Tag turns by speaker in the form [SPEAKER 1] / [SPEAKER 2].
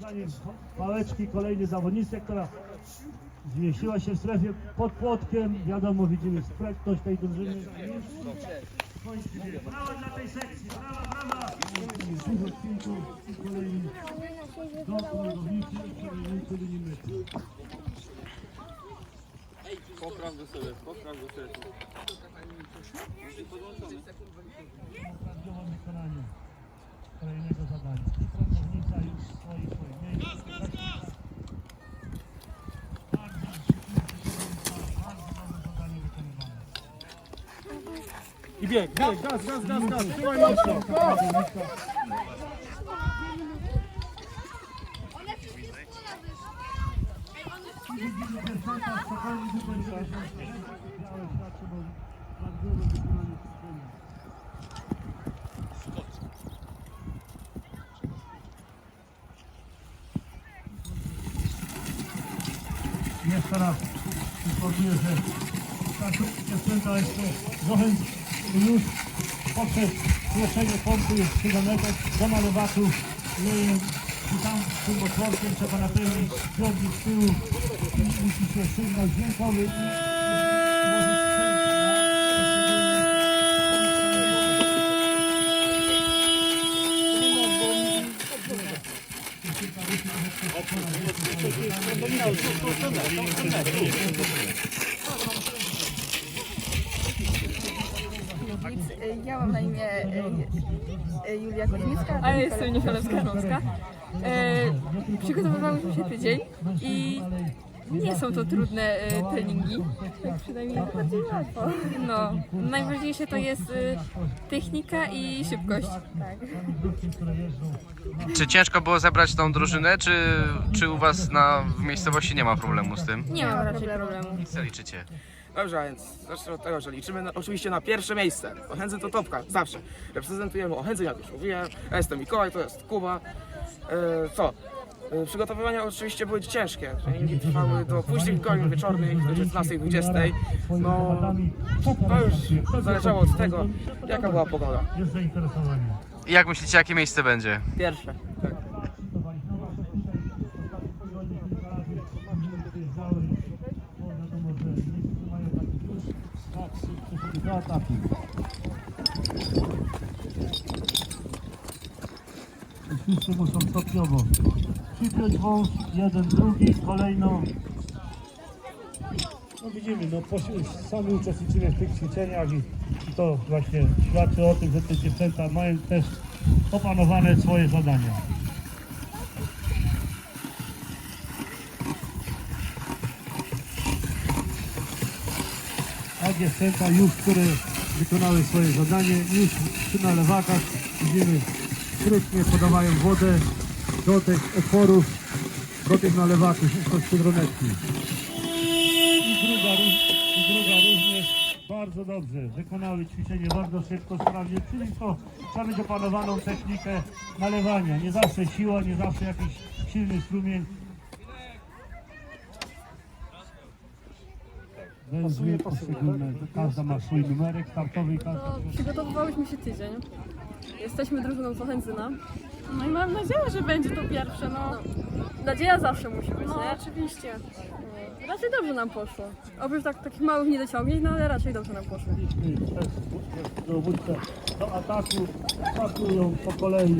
[SPEAKER 1] Zanim pałeczki kolejnej zawodnicy, która zmieściła się w strefie pod płotkiem. Wiadomo, widzimy sprytność tej drużyny. Brawa dla tej sekcji, brawa, brawa! Do
[SPEAKER 2] sobie, sobie
[SPEAKER 1] wykonaniu kolejnego zadania. I pracownica już stoi w swoim miejscu. Bardzo, bardzo dobre zadanie wykonywane.
[SPEAKER 3] I bieg, bieg, gaz, gaz, gaz, gaz, trzymaj mocno.
[SPEAKER 1] Jeszcze raz informuję, że ta dziewczynka jeszcze trochę już poprzez zlecenie pompy 3 metrów do malowaków no i, tam tym otworkiem trzeba napełnić ciągnik z tyłu. I musi się sygnał dźwiękowy i i
[SPEAKER 4] Ja mam na imię e, e, Julia Koźmicka.
[SPEAKER 5] A ja jestem Nikolewska Rąska. E, przygotowywałyśmy się tydzień i nie są to trudne e, treningi. Tak przynajmniej bardziej łatwo. No, najważniejsze to jest e, technika i szybkość. Tak.
[SPEAKER 6] Czy ciężko było zebrać tą drużynę, czy, czy u was na, w miejscowości nie ma problemu z tym?
[SPEAKER 5] Nie mam raczej problemu.
[SPEAKER 6] Co liczycie?
[SPEAKER 3] Dobrze, a więc zacznę od tego, że liczymy na, oczywiście na pierwsze miejsce. Ochędzę to topka, zawsze. Reprezentujemy Ochędzę, jak już mówiłem. Ja jestem Mikołaj, to jest Kuba. E, co? E, przygotowywania oczywiście były ciężkie. Treningi trwały do późnych godzin wieczornych, do 19-20. No, to już zależało od tego, jaka była pogoda.
[SPEAKER 1] jest zainteresowanie.
[SPEAKER 6] I jak myślicie, jakie miejsce będzie?
[SPEAKER 3] Pierwsze. Tak.
[SPEAKER 1] I Wszyscy muszą stopniowo przypiąć wąż, jeden, drugi, kolejno. No widzimy, no sami uczestniczymy w tych ćwiczeniach i to właśnie świadczy o tym, że te dziewczęta mają też opanowane swoje zadania. A dziewczęta już, które wykonały swoje zadanie, już przy nalewakach widzimy sprytnie podawają wodę do tych otworów, do tych nalewaków, wszystko z hydronetki. I druga, I druga również bardzo dobrze. Wykonały ćwiczenie bardzo szybko, sprawnie, czyli to trzeba mieć opanowaną technikę nalewania. Nie zawsze siła, nie zawsze jakiś silny strumień. Węzły poszczególne, każda ma swój numerek startowy i każda...
[SPEAKER 5] No, przygotowywałyśmy się tydzień. Jesteśmy drużyną z Ochędzyna.
[SPEAKER 7] No i mam nadzieję, że będzie to pierwsze, no.
[SPEAKER 5] Nadzieja zawsze musi być,
[SPEAKER 7] No
[SPEAKER 5] nie?
[SPEAKER 7] oczywiście.
[SPEAKER 5] Raczej dobrze nam poszło. Oprócz tak, takich małych niedociągnięć, no ale raczej dobrze nam poszło.
[SPEAKER 1] do ataku, atakują po kolei